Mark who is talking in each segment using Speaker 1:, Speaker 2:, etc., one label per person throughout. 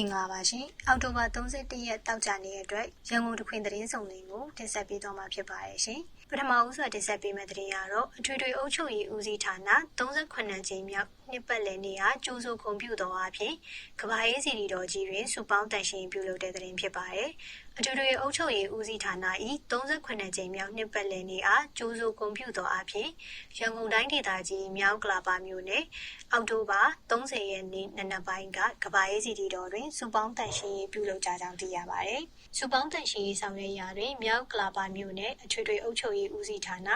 Speaker 1: င်္ဂလာပါရှင်အောက်တိုဘာ31ရက်တောက်ကြနေ့အတွက်ရန်ကုန်တခွင်သတင်းစုံလင်ကိုတင်ဆက်ပေးသွားမှာဖြစ်ပါတယ်ရှင်ပထမဦးစွာတင်ဆက်ပေးမယ့်သတင်းကတော့အထွေထွေအုပ်ချုပ်ရေးဦးစီးဌာန38ကြိမ်မြောက် နှစ်ပတ်လည်နေ့ဟာကျိုးစိုးကွန်ပျူတာအဖြစ်ကဘာရေးစီဒီတော်ကြီးတွင်စူပေါင်းတန်ရှင်ပြုလုပ်တဲ့သတင်းဖြစ်ပါတယ်အထွေထွေအုပ်ချုပ်ရေးဦးစီးဌာန၏38ကြိမ်မြောက်နှစ်ပတ်လည်နေ့အားကျိုးစိုးကွန်ပျူတာအဖြစ်ရန်ကုန်တိုင်းဒေသကြီးမြောက်ကလာပါမြို့နယ်အောက်တိုဘာ30ရက်နေ့နံနက်ပိုင်းကကဘာရေးစီဒီတော်တွင်စူပေါင်းတန်ရှင်ပြုလုပ်ကြကြောင်းသိရပါတယ်။စူပေါင်းတန်ရှင်ဆောင်ရွက်ရာတွင်မြောက်ကလာပါမြို့နယ်အထွေထွေအုပ်ချုပ်ရေးဦးစီးဌာန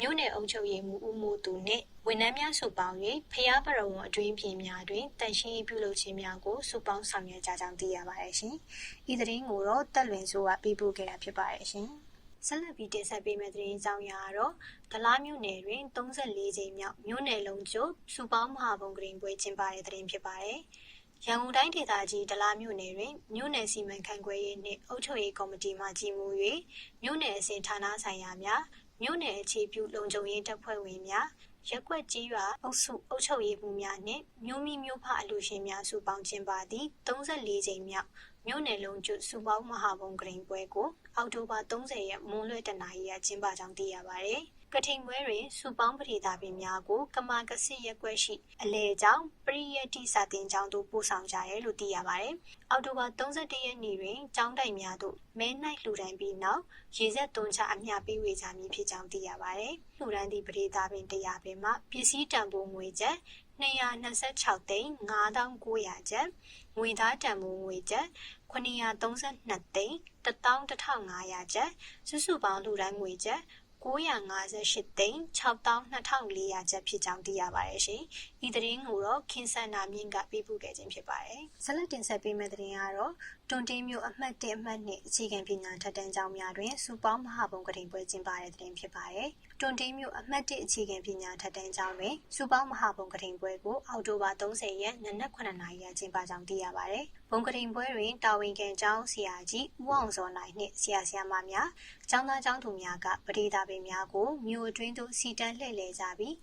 Speaker 1: မြို့နယ်အုပ်ချုပ်ရေးမှူးဦးမိုးသူနှင့်ဝန်ထမ်းများစုပေါင်း၍ဖျားပရဝံအတွင်းပြင်များတွင်တန်ရှင်းရေးပြုလုပ်ခြင်းများကိုစုပေါင်းဆောင်ရွက်ကြကြောင်းသိရပါတယ်ရှင်။ဤသတင်းကိုတော့တက်လွင်စိုးကပေးပို့ခဲ့တာဖြစ်ပါတယ်ရှင်။ဆက်လက်ပြီးတင်ဆက်ပေးမယ့်သတင်းအကြောင်းအရာကတော့ဒလားမြို့နယ်တွင်34ကြိမ်မြောက်မြို့နယ်လုံးကျို့စူပေါင်းမဟာဘုံကရင်ပွဲကျင်းပတဲ့သတင်းဖြစ်ပါတယ်။ရန်ကုန်တိုင်းဒေသကြီးဒလားမြို့နယ်တွင်မြို့နယ်စီမံခန့်ခွဲရေးနှင့်အုပ်ချုပ်ရေးကော်မတီမှကြီးမှု၍မြို့နယ်အစဉ်ဌာနဆိုင်ရာများမြို့နယ်အခြေပြုလုံခြုံရေးတပ်ဖွဲ့ဝင်များရက်ွက်ကြီးရွာအုပ်စုအုပ်ချုပ်ရေးမှူးများနှင့်မြို့မိမြို့ဖအလူရှင်များစုပေါင်းကျင်းပသည့်34ကြိမ်မြောက်မြို့နယ်လုံးကျွစုပေါင်းမဟာဘုံကရင်ပွဲကိုအောက်တိုဘာ30ရက်မွန်းလွဲတနာရီကကျင်းပကြောင်းသိရပါတယ်။ ကထိန်ပွဲတွင်စုပေါင်းပရိသတ်ပင်များကိုကမာကစစ်ရက်ွက်ရှိအလဲကျောင်းပရိယတ္တိစာတင်ကျောင်းသို့ပို့ဆောင်ကြရဲလို့သိရပါတယ်။အောက်တိုဘာ31ရက်နေ့တွင်ကျောင်းတိုင်များသို့မဲနိုင်လှူဒန်းပြီးနောက်ရေဆက်သွန်းချအမျှပေးဝေကြမည်ဖြစ်ကြောင်းသိရပါတယ်။လှူဒန်းသည့်ပရိသတ်ပင်100ပင်မှပစ္စည်းတန်ဖိုးငွေကျပ်226သိန်း9900ကျပ်ငွေသားတန်ဖိုးငွေကျပ်932သိန်း11500ကျပ်စုစုပေါင်းလူတိုင်းငွေကျပ် 958သိန်း62,400ကျပ်ဖြစ်ကြောင်းသိရပါတယ်ရှင်။ဤသတင်းကိုတော့ခင်ဆန္နာမြင့်ကပေးပို့ခဲ့ခြင်းဖြစ်ပါတယ်။ဇလက်တင်ဆက်ပေးမယ့်သတင်းကတော့တွန်တင်းမြို့အမှတ်1အမှတ်2အခြေခံပညာထက်တန်းကျောင်းများတွင်စူပေါင်းမဟာဘုံကတိပွဲကျင်းပတဲ့သတင်းဖြစ်ပါတယ်။ တွန်တင်းမြို့အမှတ်1အခြေခံပညာထက်တန်းကျောင်းတွင်စူပေါင်းမဟာဘုံကတိပွဲကိုအောက်တိုဘာ30ရက်နနက်9:00နာရီကကျင်းပကြောင်းသိရပါတယ်။ဘုံကတိပွဲတွင်တာဝန်ခံကျောင်းဆရာကြီးဦးအောင်စောနိုင်နှင့်ဆရာဆရာမများကျောင်းသားကျောင်းသူများကပရိသတ်ပင်များကိုမြို့အတွင်းသို့စီတန်းလှည့်လည်ကြပြီး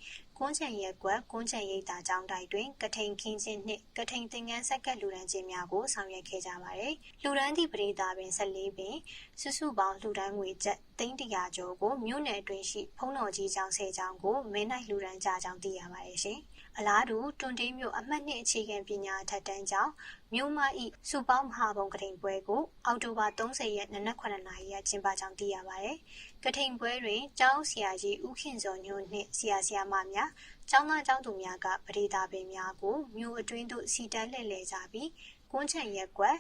Speaker 1: ကွန်းချံရက်ကွက်ကွန်းချံရိပ်သာကျောင်းတိုင်တွင်ကထိန်ခင်းခြင်းနှင့်ကထိန်သင်္ကန်းဆက်ကလူရန်ခြင်းများကိုဆောင်ရွက်ခဲ့ကြပါတယ်။လူရန်သည့်ပရိသတ်ပင်14ပင်စုစုပေါင်းလူတန်းငွေကျပ်သိန်းတရာကျော်ကိုမြို့နယ်အတွင်းရှိဖုံးတော်ကြီးကျောင်းဆယ်ကျောင်းကိုမင်းနိုင်လူရန်ကြကြောင်းသိရပါတယ်ရှင်။အလားတူတွန်တေးမြို့အမှတ်နှစ်အခြေခံပညာထက်တန်းကျောင်းမြို့မဤစုပေါင်းမဟာဘုံကထိန်ပွဲကိုအောက်တိုဘာ30ရက်နနက်9:00နာရီကကျင်းပကြောင်းသိရပါတယ်။ ကထိန်ပွဲတွင်ကျောင်းဆရာကြီးဦးခင်စောညွန့်နှင့်ဆရာဆရာမများကျောင်းသားကျောင်းသူများကပရိသတ်ပင်များကိုမြို့အတွင်းသို့စီတန်းလှည့်လည်ကြပြီးကွန်းချံရက်ကွက်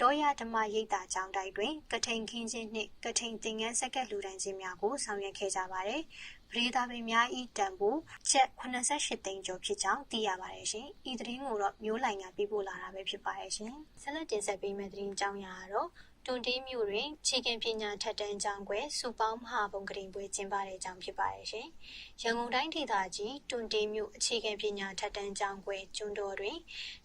Speaker 1: တောရဓမ္မရိပ်သာကျောင်းတိုက်တွင်ကထိန်ခင်းခြင်းနှင့်ကထိန်သင်္ကန်းဆက်ကလူတန်းခြင်းများကိုဆောင်ရွက်ခဲ့ကြပါတယ်။ပရိသတ်ပင်များဤတန်ဖိုးချက်88သိန်းကျော်ဖြစ်ကြောင်းသိရပါတယ်ရှင်။ဤသတင်းကိုတော့မျိုးလိုင်ကပြပို့လာတာပဲဖြစ်ပါတယ်ရှင်။ဆက်လက်တင်ဆက်ပေးမယ့်သတင်းကြောင်းရာကတော့ တွန်တေးမြို့တွင်ခြေကင်ပညာထက်တန်းကျောင်းကွယ်စူပေါင်းမဟာဘုံကရင်ပွဲကျင်းပတဲ့အကြောင်းဖြစ်ပါတယ်ရှင်။ရန်ကုန်တိုင်းဒေသကြီးတွန်တေးမြို့အခြေခံပညာထက်တန်းကျောင်းကွယ်ကျွန်းတော်တွင်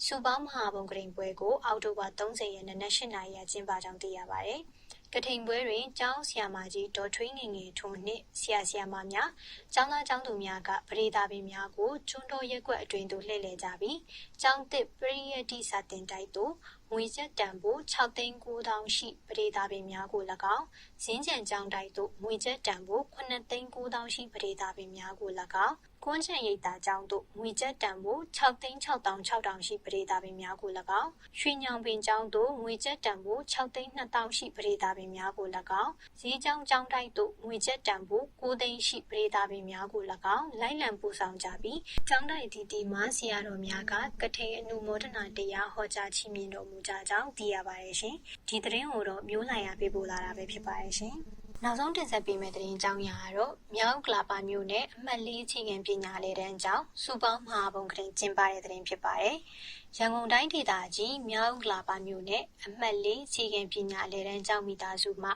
Speaker 1: စူပေါင်းမဟာဘုံကရင်ပွဲကိုအောက်တိုဘာ30ရက်နေ့နက်၈နာရီကျင်းပကြောင်းသိရပါတယ်။ ကထိန်ပွဲတွင်ကျောင်းဆရာမကြီးဒေါ်ထွေးငယ်ငယ်ထွန်းနှင့်ဆရာဆရာမများကျောင်းသားကျောင်းသူများကပရိသတ်ပင်များကိုကျွန်းတော်ရက်ွက်အတွင်သို့လှည့်လည်ကြပြီးကျောင်းတစ်ပရိယတိစာတင်တိုက်သို့ငွေချက်တန်ဖိုး6သိန်း9000ရှိပရိသတ်ပင်များကို၎င်းဇင်းကြံကျောင်းတိုက်သို့ငွေချက်တန်ဖိုး9သိန်း9000ရှိပရိသတ်ပင်များကို၎င်း ကွန်းချံရိပ်သာကျောင်းသို့ငွေကျပ်တန်ဖိုး6သိန်း6600ရှိပရိသတ်ပင်များကို၎င်းရွှေညောင်ပင်ကျောင်းသို့ငွေကျပ်တန်ဖိုး6သိန်း2000ရှိပရိသတ်ပင်များကို၎င်းဈေးကျောင်းကျောင်းတိုက်သို့ငွေကျပ်တန်ဖိုး9သိန်းရှိပရိသတ်ပင်များကို၎င်းလိုက်လံပို့ဆောင်ကြပြီးကျောင်းတိုက်တီတီမှဆရာတော်များကကထိန်အနုမောဒနာတရားဟောကြားချီးမြှင့်တော်မူကြကြောင်းသိရပါတယ်ရှင်ဒီသတင်းကိုတော့မျိုးလိုင်ရပေးပို့လာတာပဲဖြစ်ပါတယ်ရှင် နောက်ဆုံးတင်ဆက်ပေးမယ့်သတင်းကြောင်းရာကတော့မြောက်ကလာပါမြို့နယ်အမှတ်၄ချိန်ခံပညာလေတန်းကျောင်းစူပေါင်းမဟာဘုံကရင်ကျင်းပတဲ့သတင်းဖြစ်ပါတယ်။ ရန်ကုန်တိုင်းဒေသကြီးမြောက်ကလာပါမြို့နယ်အမှတ်၄ချိန်ခံပညာလေတန်းကျောင်းမိသားစုမှ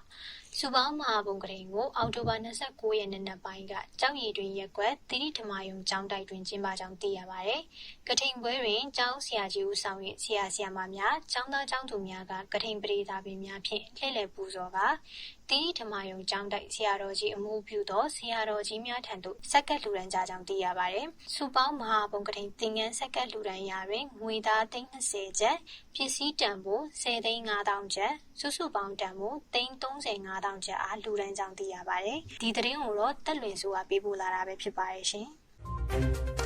Speaker 1: စူပေါင်းမဟာဘုံကရင်ကိုအောက်တိုဘာ29ရက်နေ့နက်ပိုင်းကကြောက်ရည်တွင်ရက်ကွက်တိတိဓမ္မယုံကျောင်းတိုက်တွင်ကျင်းပကြောင်းသိရပါတယ်။ကထိန်ပွဲတွင်ကျောင်းဆရာကြီးဦးဆောင်၍ဆရာဆရာမများကျောင်းသားကျောင်းသူများကကထိန်ပရိသတ်ပင်များဖြင့်လှည့်လည်ပူဇော်ကတိတိဓမ္မယုံကျောင်းတိုက်ဆရာတော်ကြီးအမှုပြုသောဆရာတော်ကြီးများထံသို့စက္ကပ်လူရန်ကြကြောင်းသိရပါတယ်။စူပေါင်းမဟာဘုံကထိန်သင်ငန်းစက္ကပ်လူရန်ရာတွင်ငွေသားသိန်း20ကျပ်ပစ္စည်းတန်ဖိုး10သိန်း5000ကျပ်စုစုပေါင်းတန်ဖိုးသိန်း35,000ကျပ်အားလူရန်ကြောင်းသိရပါတယ်။ဒီသတင်းကိုတော့တက်လွင်ဆိုတာပေးပို့လာတာပဲဖြစ်ပါတယ်ရှင်။